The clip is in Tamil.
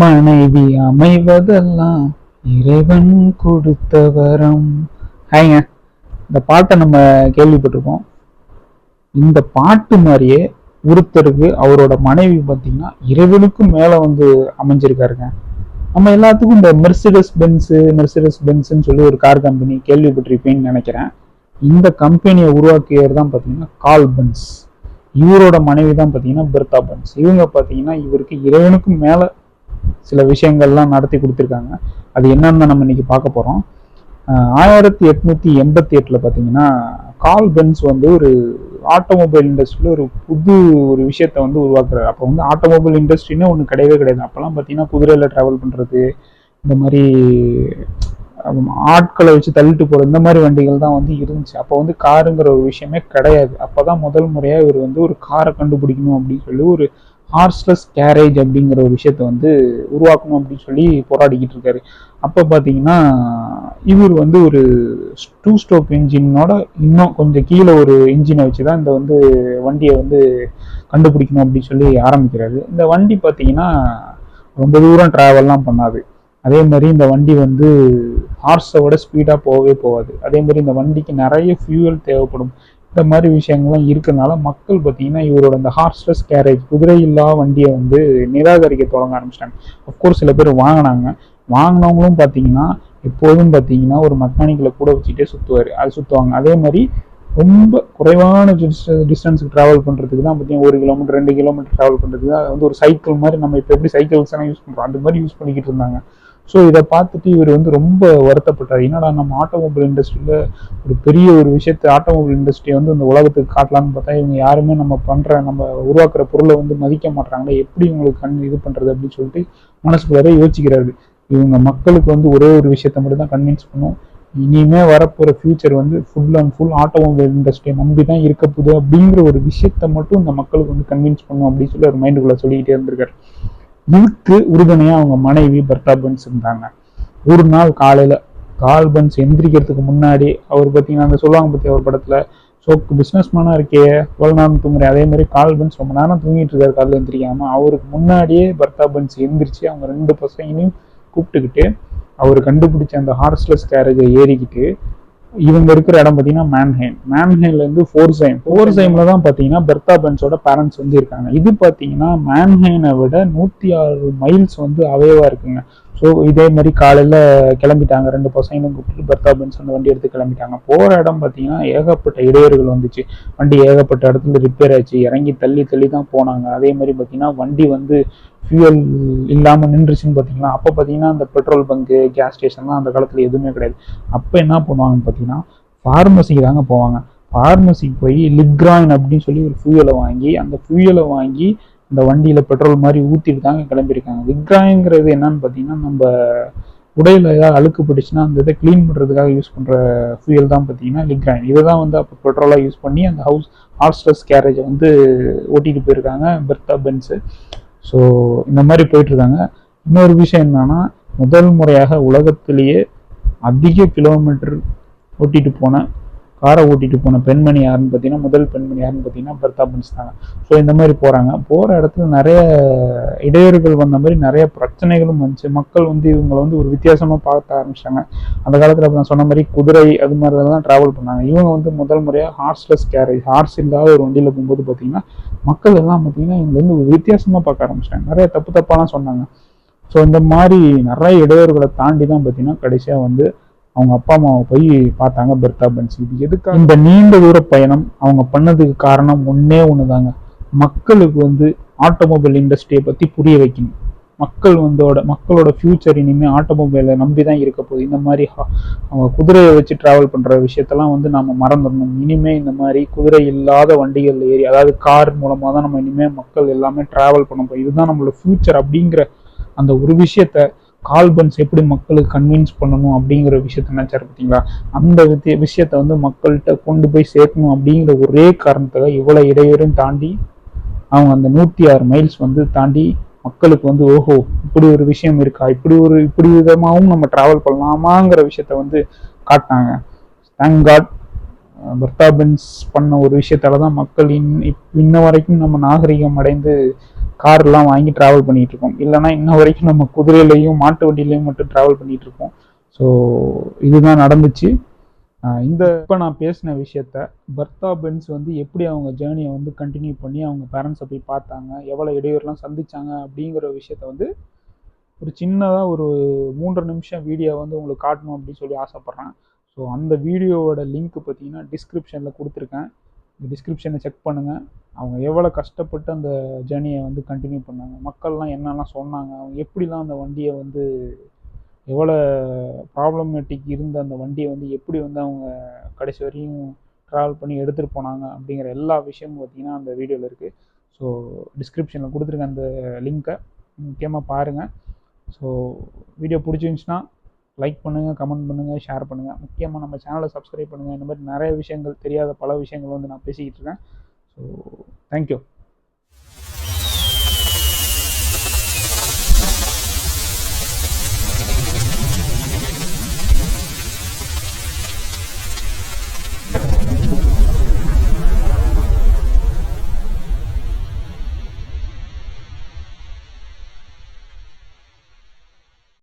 மனைவி அமைவதெல்லாம் இறைவன் கொடுத்த வரம் ஹாய்ங்க இந்த பாட்டை நம்ம கேள்விப்பட்டிருக்கோம். இந்த பாட்டு மாதிரியே ஒருத்தருக்கு அவரோட மனைவி பார்த்தீங்கன்னா இறைவனுக்கும் மேலே வந்து அமைஞ்சிருக்காருங்க. நம்ம எல்லாத்துக்கும் இந்த மெர்சிடஸ் பென்ஸு மெர்சிடஸ் பென்ஸுன்னு சொல்லி ஒரு கார் கம்பெனி கேள்விப்பட்டிருப்பேன்னு நினைக்கிறேன். இந்த கம்பெனியை உருவாக்கியவர் தான் பார்த்தீங்கன்னா கால் பென்ஸ் இவரோட மனைவி தான் பார்த்தீங்கன்னா பெர்தா பென்ஸ் இவங்க பார்த்தீங்கன்னா இவருக்கு இறைவனுக்கும் மேலே சில விஷயங்கள்லாம் நடத்தி கொடுத்துருக்காங்க. அது என்னன்னு நம்ம இன்னைக்கு பார்க்க போகிறோம் ஆயிரத்தி எட்நூத்தி எண்பத்தி எட்டில் பார்த்தீங்கன்னா கால் பென்ஸ் வந்து ஒரு ஆட்டோமொபைல் இண்டஸ்ட்ரியில் ஒரு புது ஒரு விஷயத்த வந்து உருவாக்குறாரு. அப்போ வந்து ஆட்டோமொபைல் இண்டஸ்ட்ரின்னு ஒன்று கிடையவே கிடையாது. அப்போல்லாம் பார்த்தீங்கன்னா குதிரையில் ட்ராவல் பண்ணுறது இந்த மாதிரி ஆட்களை வச்சு தள்ளிட்டு போகிற இந்த மாதிரி வண்டிகள் தான் வந்து இருந்துச்சு. அப்போ வந்து காருங்கிற ஒரு விஷயமே கிடையாது. அப்போ தான் முதல் முறையாக இவர் வந்து ஒரு காரை கண்டுபிடிக்கணும் அப்படின்னு சொல்லி ஒரு ஹார்ஸ்லெஸ் கேரேஜ் அப்படிங்கிற ஒரு விஷயத்த வந்து உருவாக்கணும் அப்படின்னு சொல்லி போராடிக்கிட்டு இருக்காரு. அப்போ பார்த்தீங்கன்னா இவர் வந்து ஒரு டூ ஸ்டோக் என்ஜினோட இன்னும் கொஞ்சம் கீழே ஒரு இன்ஜினை வச்சு தான் இந்த வந்து வண்டியை வந்து கண்டுபிடிக்கணும் அப்படின்னு சொல்லி ஆரம்பிக்கிறாரு. இந்த வண்டி பார்த்தீங்கன்னா ரொம்ப தூரம் ட்ராவல்லாம் பண்ணாது. அதே மாதிரி இந்த வண்டி வந்து ஹார்ஸை விட ஸ்பீடாக போகவே போகாது. அதே மாதிரி இந்த வண்டிக்கு நிறைய ஃபியூவல் தேவைப்படும். இந்த மாதிரி விஷயங்கள்லாம் இருக்கறனால மக்கள் பார்த்தீங்கன்னா இவரோட இந்த ஹார்ஸ்லெஸ் கேரேஜ் குதிரை இல்லா வண்டியை வந்து நிராகரிக்க தொடங்க ஆரம்பிச்சிட்டாங்க. அஃப்கோர்ஸ் சில பேர் வாங்கினாங்க. வாங்கினவங்களும் பார்த்தீங்கன்னா எப்போதும் பார்த்தீங்கன்னா ஒரு மெக்கானிக்கில் கூட வச்சுட்டே சுற்றுவார் அது சுற்றுவாங்க அதே மாதிரி ரொம்ப குறைவான டிஸ்டன்ஸுக்கு ட்ராவல் பண்ணுறதுக்கு தான் பார்த்தீங்கன்னா ஒரு கிலோமீட்டர் ரெண்டு கிலோமீட்டர் ட்ராவல் பண்ணுறதுக்கு தான் வந்து ஒரு சைக்கிள் மாதிரி நம்ம இப்போ எப்படி சைக்கிள்ஸ் எல்லாம் யூஸ் பண்ணுறோம் அந்த மாதிரி யூஸ் பண்ணிக்கிட்டு இருந்தாங்க. ஸோ இதை பார்த்துட்டு இவர் வந்து ரொம்ப வருத்தப்பட்டார். என்னடா நம்ம ஆட்டோமொபைல் இண்டஸ்ட்ரியில் ஒரு பெரிய ஒரு விஷயத்தை ஆட்டோமொபைல் இண்டஸ்ட்ரியை வந்து இந்த உலகத்துக்கு காட்டலாம்னு பார்த்தா இவங்க யாருமே நம்ம பண்ணுற நம்ம உருவாக்குற பொருளை வந்து மதிக்க மாட்டாங்களே எப்படி இவங்களுக்கு கண் இது பண்ணுறது அப்படின்னு சொல்லிட்டு மனசுக்குள்ளார யோசிக்கிறாரு. இவங்க மக்களுக்கு வந்து ஒரே ஒரு விஷயத்த மட்டும் தான் கன்வின்ஸ் பண்ணும். இனிமே வரப்போகிற ஃபியூச்சர் வந்து ஃபுல் அண்ட் ஃபுல் ஆட்டோமொபைல் இண்டஸ்ட்ரியை நம்பி தான் இருக்க போகுது அப்படிங்கிற ஒரு விஷயத்த மட்டும் இந்த மக்களுக்கு வந்து கன்வின்ஸ் பண்ணும் அப்படின்னு சொல்லி ஒரு மைண்டுக்குள்ளே சொல்லிக்கிட்டே இருந்திருக்காரு. இதுக்கு உறுதுணையாக அவங்க மனைவி பர்தா பன்ஸ் இருந்தாங்க. ஒரு நாள் காலையில் கால் பென்ஸ் எந்திரிக்கிறதுக்கு முன்னாடி அவர் பார்த்தீங்கன்னா அந்த சொல்லுவாங்க பற்றி அவர் படத்தில் ஸோ பிஸ்னஸ் மேனாக இருக்கே எவ்வளோ நேரம் தூங்குறேன் அதே மாதிரி கால்பன்ஸ் ரொம்ப நேரம் தூங்கிட்டு இருக்காரு காலையில் எந்திரிக்காம. அவருக்கு முன்னாடியே பர்தா பன்ஸ் எந்திரிச்சு அவங்க ரெண்டு பசங்களையும் கூப்பிட்டுக்கிட்டு அவர் கண்டுபிடிச்ச அந்த ஹார்ஸ்லெஸ் கேரேஜை ஏறிக்கிட்டு இவங்க இருக்கிற இடம் பார்த்தீங்கன்னா மேன்ஹேம் மேன்ஹேம்லேருந்து ஃபோர்சைம் ஃபோர்சைமில் தான் பார்த்தீங்கன்னா பெர்தா பென்ஸோட பேரண்ட்ஸ் வந்து இருக்காங்க. இது பார்த்தீங்கன்னா மேன்ஹேனை விட நூற்றி ஆறு மைல்ஸ் வந்து அவைவாக இருக்குங்க. ஸோ இதே மாதிரி காலையில் கிளம்பிட்டாங்க. ரெண்டு பசங்களும் கூப்பிட்டு பெர்தா பென்ஸ் அந்த வண்டி எடுத்து கிளம்பிட்டாங்க. போகிற இடம் பார்த்தீங்கன்னா ஏகப்பட்ட இடையூறுகள் வந்துச்சு. வண்டி ஏகப்பட்ட இடத்துல ரிப்பேர் ஆச்சு. இறங்கி தள்ளி தள்ளி தான் போனாங்க. அதே மாதிரி பார்த்தீங்கன்னா வண்டி வந்து ஃபியூயல் இல்லாமல் நின்றுச்சுன்னு பார்த்தீங்கன்னா அப்போ பார்த்தீங்கன்னா அந்த பெட்ரோல் பங்கு கேஸ் ஸ்டேஷன்லாம் அந்த காலத்தில் எதுவுமே கிடையாது. அப்போ என்ன பண்ணுவாங்கன்னு பார்த்தீங்கன்னா ஃபார்மசிக்கு தாங்க போவாங்க. ஃபார்மசிக்கு போய் லிக்ராயின் அப்படின்னு சொல்லி ஒரு ஃபியூயலை வாங்கி அந்த ஃபியூயலை வாங்கி இந்த வண்டியில் பெட்ரோல் மாதிரி ஊற்றிட்டு தாங்க கிளம்பியிருக்காங்க. லிக்ராயிங்கிறது என்னன்னு பார்த்தீங்கன்னா நம்ம உடையில் ஏதாவது அழுக்கு பிடிச்சுன்னா அந்த இதை க்ளீன் பண்ணுறதுக்காக யூஸ் பண்ணுற ஃபியூயல் தான் பார்த்தீங்கன்னா லிக்ராயின் இதை தான் வந்து அப்போ பெட்ரோலாக யூஸ் பண்ணி அந்த ஹவுஸ் ஹார்ஸ்லெஸ் கேரேஜை வந்து ஓட்டிகிட்டு போயிருக்காங்க பெர்த்தா பென்ஸு ஸோ இந்த மாதிரி போயிட்டுருக்காங்க. இன்னொரு விஷயம் என்னன்னா முதல் முறையாக உலகத்திலேயே அதிக கிலோமீட்டர் ஓட்டிட்டு போன காரை ஓட்டிட்டு போன பெண்மணி யாருன்னு பார்த்தீங்கன்னா முதல் பெண்மணி யாருன்னு பார்த்தீங்கன்னா பர்தா பென்ஸ் தாங்க ஸோ இந்த மாதிரி போகிறாங்க போகிற இடத்துல நிறைய இடையூறுகள் வந்த மாதிரி நிறைய பிரச்சனைகளும் வந்துச்சு. மக்கள் வந்து இவங்களை வந்து ஒரு வித்தியாசமாக பார்க்க ஆரம்பிச்சாங்க. அந்த காலத்தில் நான் சொன்ன மாதிரி குதிரை அது மாதிரி தான் ட்ராவல் பண்ணாங்க. இவங்க வந்து முதல் முறையாக ஹார்ஸ்லெஸ் கேரேஜ் ஹார்ஸ் இல்லாத ஒரு வண்டியில் போகும்போது பார்த்தீங்கன்னா மக்கள் எல்லாம் பார்த்தீங்கன்னா இவங்க வந்து ஒரு வித்தியாசமாக பார்க்க ஆரம்பிச்சிட்டாங்க நிறைய தப்பு தப்பாலாம் சொன்னாங்க. ஸோ இந்த மாதிரி நிறைய இடையூறுகளை தாண்டி தான் பார்த்தீங்கன்னா கடைசியாக வந்து அவங்க அப்பா அம்மாவை போய் பார்த்தாங்க பெர்தா பென்ஸ் இது எதுக்காக? இந்த நீண்ட தூர பயணம் அவங்க பண்ணதுக்கு காரணம் ஒன்னே ஒன்று தாங்க மக்களுக்கு வந்து ஆட்டோமொபைல் இண்டஸ்ட்ரியை பற்றி புரிய வைக்கணும். மக்கள் வந்தோட மக்களோட ஃப்யூச்சர் இனிமேல் ஆட்டோமொபைலை நம்பி தான் இருக்க போகுது. இந்த மாதிரி ஹா- அவங்க குதிரையை வச்சு ட்ராவல் பண்ணுற விஷயத்தெல்லாம் வந்து நம்ம மறந்துடணும். இனிமேல் இந்த மாதிரி குதிரை இல்லாத வண்டிகள் ஏறி அதாவது கார் மூலமாக தான் நம்ம இனிமேல் மக்கள் எல்லாமே ட்ராவல் பண்ண போகிறோம் இதுதான் நம்மளோட ஃப்யூச்சர் அப்படிங்கிற அந்த ஒரு விஷயத்த கால்பன்ஸ் எப்படி மக்களுக்கு கன்வின்ஸ் பண்ணணும் அப்படிங்கிற விஷயத்த நினைச்சாரு பார்த்தீங்களா? அந்த வித்திய விஷயத்த வந்து மக்கள்கிட்ட கொண்டு போய் சேர்க்கணும் அப்படிங்கிற ஒரே காரணத்துக்காக இவ்வளோ இடையூறும் தாண்டி அவங்க அந்த நூற்றி ஆறு மைல்ஸ் வந்து தாண்டி மக்களுக்கு வந்து ஓஹோ இப்படி ஒரு விஷயம் இருக்கா? இப்படி ஒரு இப்படி விதமாகவும் நம்ம டிராவல் பண்ணலாமாங்கிற விஷயத்த வந்து காட்டினாங்க. தேங்க் காட் பர்தா பென்ஸ் பண்ண ஒரு விஷயத்தால தான் மக்கள் இன் இப்- இன்ன வரைக்கும் நம்ம நாகரிகம் அடைந்து கார்லாம் வாங்கி ட்ராவல் பண்ணிட்டு இருக்கோம் இல்லைன்னா இன்ன வரைக்கும் நம்ம குதிரையிலையும் மாட்டு வண்டியிலையும் மட்டும் ட்ராவல் பண்ணிட்டு இருக்கோம் ஸோ இதுதான் நடந்துச்சு. இந்த இப்போ நான் பேசின விஷயத்த பர்தா பென்ஸ் வந்து எப்படி அவங்க ஜேர்னியை வந்து கண்டினியூ பண்ணி அவங்க பேரண்ட்ஸை போய் பார்த்தாங்க எவ்வளோ இடையூறுலாம் சந்திச்சாங்க அப்படிங்கிற விஷயத்த வந்து ஒரு சின்னதாக ஒரு மூன்றரை நிமிஷம் வீடியோ வந்து உங்களுக்கு காட்டணும் அப்படின்னு சொல்லி ஆசைப்பட்றேன். ஸோ அந்த வீடியோவோட லிங்க் பார்த்தீங்கன்னா டிஸ்கிரிப்ஷனில் கொடுத்துருக்கேன். இந்த டிஸ்கிரிப்ஷனை செக் பண்ணுங்கள் அவங்க எவ்வளோ கஷ்டப்பட்டு அந்த ஜேர்னியை வந்து கண்டினியூ பண்ணாங்க. மக்கள்லாம் என்னெல்லாம் சொன்னாங்க. அவங்க எப்படிலாம் அந்த வண்டியை வந்து எவ்வளோ ப்ராப்ளமேட்டிக் இருந்த அந்த வண்டியை வந்து எப்படி வந்து அவங்க கடைசி வரையும் ட்ராவல் பண்ணி எடுத்துகிட்டு போனாங்க அப்படிங்கிற எல்லா விஷயமும் பார்த்தீங்கன்னா அந்த வீடியோவில் இருக்குது ஸோ டிஸ்கிரிப்ஷனில் கொடுத்துருக்க அந்த லிங்க்கை முக்கியமாக பாருங்கள் ஸோ வீடியோ பிடிச்சிருந்துச்சுன்னா லைக் பண்ணுங்கள் கமெண்ட் பண்ணுங்கள் ஷேர் பண்ணுங்கள் முக்கியமாக நம்ம சேனலை சப்ஸ்கிரைப் பண்ணுங்கள் இந்த மாதிரி நிறைய விஷயங்கள் தெரியாத பல விஷயங்கள் வந்து நான் பேசிக்கிட்டு இருக்கேன். So thank you